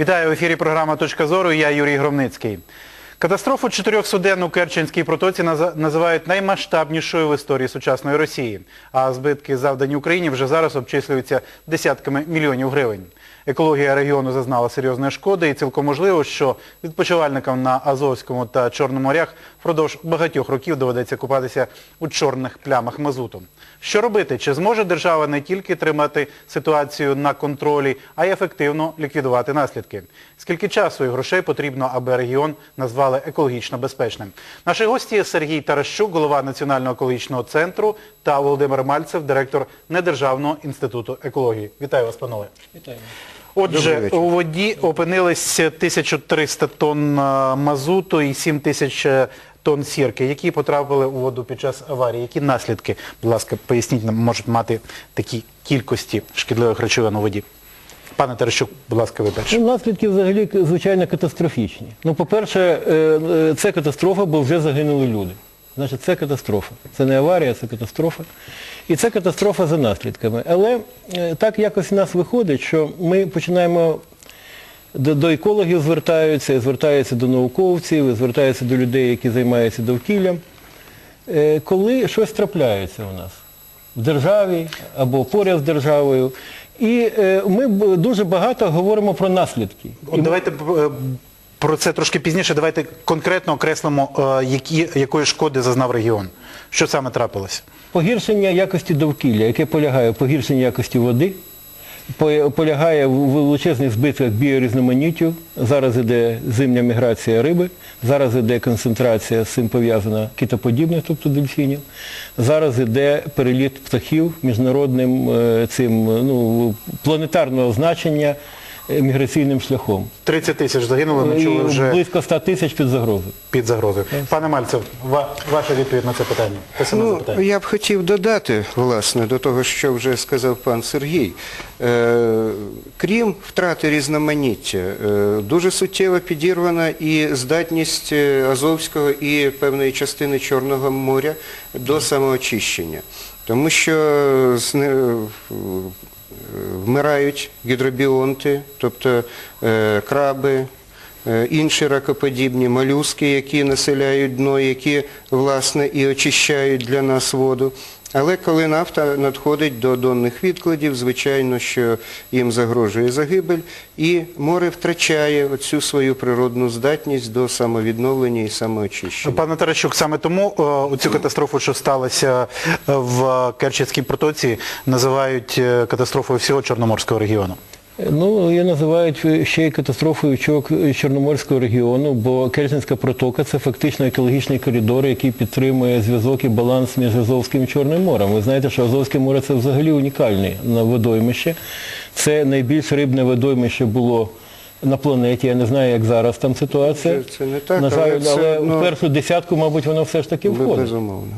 Вітаю в ефірі програма Точка зору. Я Юрій Громницький. Катастрофу чотирьох суден у Керченській протоці називають наймасштабнішою в історії сучасної Росії. А збитки, завдані Україні, вже зараз обчислюються десятками мільйонів гривень. Екологія регіону зазнала серйозної шкоди і цілком можливо, що відпочивальникам на Азовському та Чорному морях впродовж багатьох років доведеться купатися у чорних плямах мазуту. Що робити? Чи зможе держава не тільки тримати ситуацію на контролі, а й ефективно ліквідувати наслідки? Скільки часу і грошей потрібно, аби регіон назвали екологічно безпечним? Наші гості Сергій Таращук, голова Національного екологічного центру, та Володимир Мальцев, директор Недержавного інституту екології. Вітаю вас, панове. Вітаємо. Отже, у воді опинились 1300 тонн е, мазуту і 7000 тонн сірки, які потрапили у воду під час аварії. Які наслідки, будь ласка, поясніть нам, можуть мати такі кількості шкідливих речовин у воді? Пане Терещук, будь ласка, ви перші. Ну, наслідки взагалі, звичайно, катастрофічні. Ну, по-перше, е, е, це катастрофа, бо вже загинули люди. Значить, це катастрофа. Це не аварія, це катастрофа. І це катастрофа за наслідками. Але е, так якось в нас виходить, що ми починаємо до, до екологів звертаються, і звертаються до науковців, і звертаються до людей, які займаються довкіллям. Е, Коли щось трапляється у нас в державі або поряд з державою. І е, ми дуже багато говоримо про наслідки. От давайте е, про це трошки пізніше. Давайте конкретно окреслимо, е, які, якої шкоди зазнав регіон. Що саме трапилося? Погіршення якості довкілля, яке полягає в погіршенні якості води, полягає в величезних збитках біорізноманіттю. Зараз іде зимня міграція риби, зараз іде концентрація з цим пов'язана китоподібних, тобто дельфінів. Зараз іде переліт птахів міжнародним е, цим е, ну, планетарного значення міграційним шляхом. 30 тисяч загинули, ми чули вже близько 100 тисяч під загрозою. під загрозою. Пане Мальцев, ва- ваша відповідь на це питання. Те саме Ну, запитання. я б хотів додати, власне, до того, що вже сказав пан Сергій. Е, крім втрати різноманіття, е, дуже суттєво підірвана і здатність е, Азовського і певної частини Чорного моря до самоочищення. Тому що вмирають гідробіонти, тобто е, краби, е, інші ракоподібні молюски, які населяють дно, які, власне, і очищають для нас воду. Але коли нафта надходить до донних відкладів, звичайно, що їм загрожує загибель, і море втрачає оцю свою природну здатність до самовідновлення і самоочищення. Пане Таращук, саме тому е, цю катастрофу, що сталося е, в Керченській протоці, називають е, катастрофою всього Чорноморського регіону. Ну, я називають ще й катастрофою Чорноморського регіону, бо Керченська протока це фактично екологічний коридор, який підтримує зв'язок і баланс між Азовським і Чорним морем. Ви знаєте, що Азовське море це взагалі унікальне водоймище. Це найбільш рибне водоймище було на планеті. Я не знаю, як зараз там ситуація. Це- не так, на жаль, але це, ну, в першу десятку, мабуть, воно все ж таки входить. Безумовно.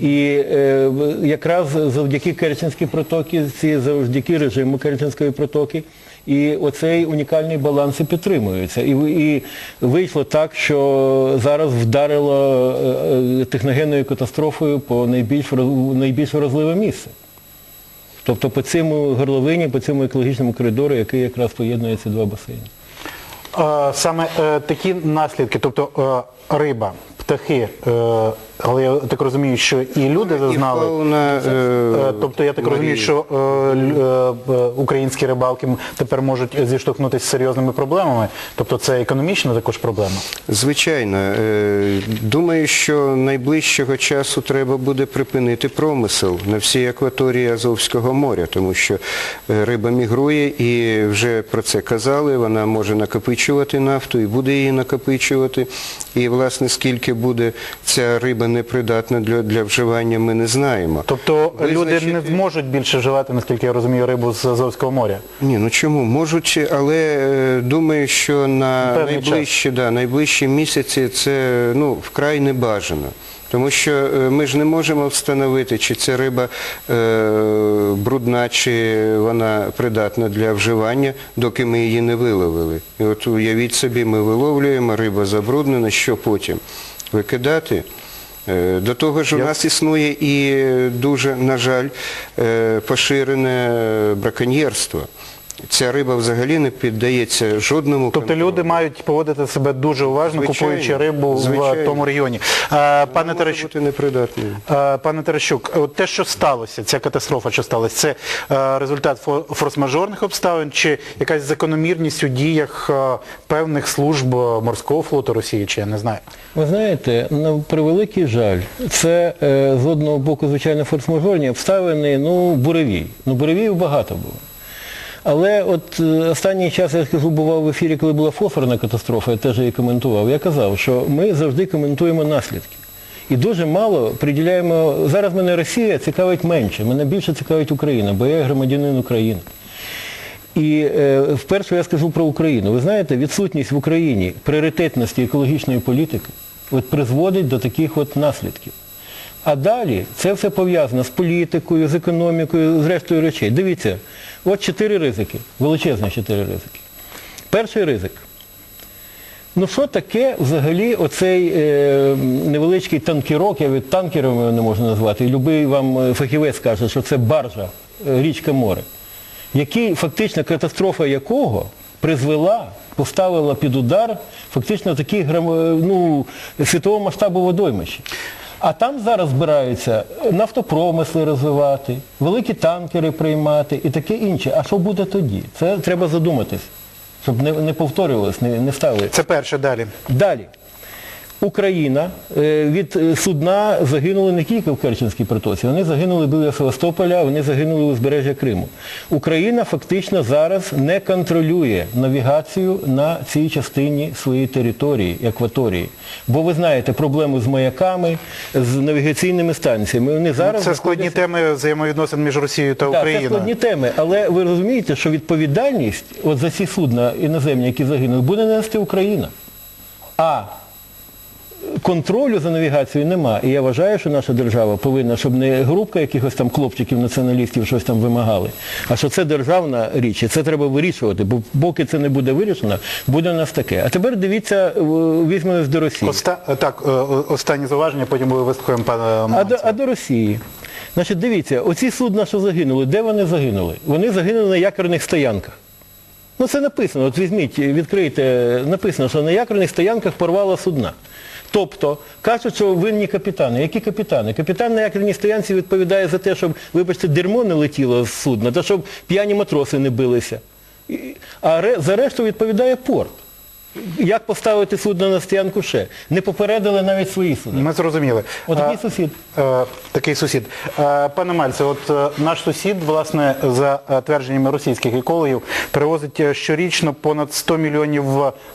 І е, якраз завдяки Керченській протоці, завдяки режиму Керченської протоки, і оцей унікальний баланс і підтримується. І, і вийшло так, що зараз вдарило е, е, техногенною катастрофою по найбільш, найбільш вразливе місце. Тобто по цьому горловині, по цьому екологічному коридору, який якраз поєднує ці два басейни. Саме е, такі наслідки, тобто е, риба, птахи, але я так розумію, що і люди зазнали. фауна, е, Е, Тобто я так розумію, Марії. що е, українські рибалки тепер можуть зіштовхнутися з серйозними проблемами. Тобто це економічна також проблема. Звичайно. Е, Думаю, що найближчого часу треба буде припинити промисел на всій акваторії Азовського моря, тому що риба мігрує і вже про це казали, вона може накопичувати нафту і буде її накопичувати. І, власне, скільки буде ця риба непридатна для, для вживання, ми не знаємо. Тобто люди не зможуть більше вживати, наскільки я розумію, рибу з Азовського моря. Ні, ну чому? Можуть, але е, думаю, що на Певний найближчі, да, найближчі місяці це ну, вкрай не бажано. Тому що е, ми ж не можемо встановити, чи ця риба е, брудна, чи вона придатна для вживання, доки ми її не виловили. І от уявіть собі, ми виловлюємо, риба забруднена, що потім? Викидати? Е, До того ж, у нас існує і дуже, на жаль, е, поширене браконьєрство. Ця риба взагалі не піддається жодному Тобто контролю. люди мають поводити себе дуже уважно, Звичайно, купуючи рибу в тому регіоні. Е, Пане Терещук. Е, Пане Терещук, от те, що сталося, ця катастрофа, що сталося, це е, результат форс-мажорних обставин чи якась закономірність у діях е, певних служб морського флоту Росії, чи я не знаю. Ви знаєте, на превеликий жаль, це е, з одного боку, звичайно, форс-мажорні обставини, ну, буревій. Ну, буревіїв багато було. Але от е, останній час, я скажу, бував в ефірі, коли була фосфорна катастрофа, я теж її коментував. Я казав, що ми завжди коментуємо наслідки. І дуже мало приділяємо. Зараз мене Росія цікавить менше, мене більше цікавить Україна, бо я громадянин України. І е, вперше я скажу про Україну. Ви знаєте, відсутність в Україні пріоритетності екологічної політики от призводить до таких от наслідків. А далі це все пов'язано з політикою, з економікою, з рештою речей. Дивіться, от чотири ризики, величезні чотири ризики. Перший ризик. Ну що таке взагалі оцей е, невеличкий танкерок, я від танкером його не можу назвати, і любий вам е, фахівець каже, що це баржа, е, річка море, який фактично катастрофа якого призвела, поставила під удар фактично такі е, ну, світового масштабу водоймища. А там зараз збираються нафтопромисли розвивати, великі танкери приймати і таке інше. А що буде тоді? Це треба задуматись, щоб не, не повторювалось, не, не ставили. Це перше далі. Далі. Україна е, від е, судна загинули не тільки в Керченській протоці, вони загинули біля Севастополя, вони загинули у узбережжя Криму. Україна фактично зараз не контролює навігацію на цій частині своєї території, акваторії. Бо ви знаєте проблему з маяками, з навігаційними станціями. Вони зараз Це складні теми взаємовідносин між Росією та так, це складні теми, але ви розумієте, що відповідальність от за ці судна іноземні, які загинули, буде нести Україна. А контролю за навігацією нема. І я вважаю, що наша держава повинна, щоб не групка якихось там хлопчиків, націоналістів щось там вимагали, а що це державна річ, і це треба вирішувати, бо поки це не буде вирішено, буде у нас таке. А тепер дивіться, е, візьмемось до Росії. Оста... Так, е, останнє зауваження, потім ми вислухаємо пана А до, а до Росії. Значить, дивіться, оці судна, що загинули, де вони загинули? Вони загинули на якорних стоянках. Ну це написано, от візьміть, відкрийте, написано, що на якорних стоянках порвало судна. Тобто, кажуть, що винні капітани. Які капітани? Капітан на якорній стоянці відповідає за те, щоб, вибачте, дерьмо не летіло з судна, та щоб п'яні матроси не билися. А за решту відповідає порт. Як поставити судно на стоянку ще? Не попередили навіть свої судна. Ми зрозуміли. От такий сусід. Е, такий сусід. Е, пане Мальце, от е, наш сусід, власне, за е, твердженнями російських екологів, перевозить е, щорічно понад 100 мільйонів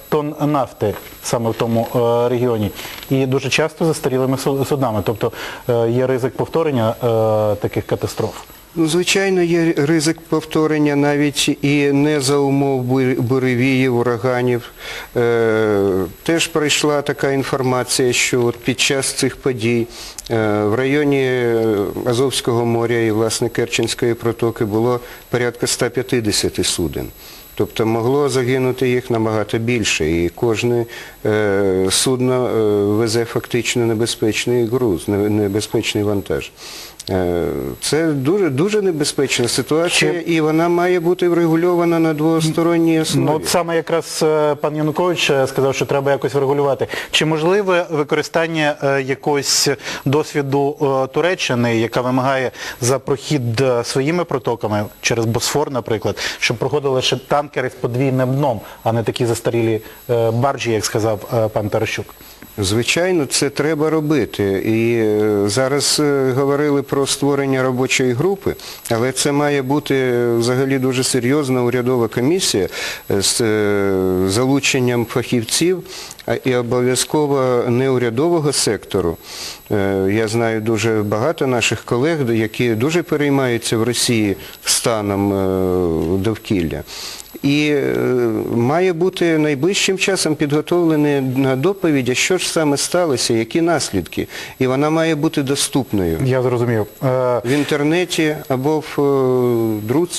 тонн нафти саме в тому е, регіоні. І дуже часто застарілими су- суднами. Тобто е, є ризик повторення е, таких катастроф. Ну, звичайно, є ризик повторення навіть і не за умов буревіїв, ураганів. Е, теж прийшла така інформація, що під час цих подій е, в районі е, Азовського моря і, власне, Керченської протоки було порядка 150 суден. Тобто могло загинути їх набагато більше, і кожне е, судно е, везе фактично небезпечний груз, небезпечний вантаж. Е, Це дуже, дуже небезпечна ситуація, Чи- і вона має бути врегульована на двосторонній основі. Ну, от саме якраз пан Янукович сказав, що треба якось врегулювати. Чи можливе використання якогось досвіду Туреччини, яка вимагає за прохід своїми протоками через Босфор, наприклад, щоб проходили ще танкери з подвійним дном, а не такі застарілі е, баржі, як сказав е, пан Таращук? Звичайно, це треба робити. І е, зараз говорили про створення робочої групи, але це має бути взагалі дуже серйозна урядова комісія з залученням фахівців і обов'язково неурядового сектору. Е, Я знаю дуже багато наших колег, які дуже переймаються в Росії станом е, довкілля. І е, має бути найближчим часом підготовлена на доповідь, що ж саме сталося, які наслідки. І вона має бути доступною Я зрозумів. В інтернеті або в друці.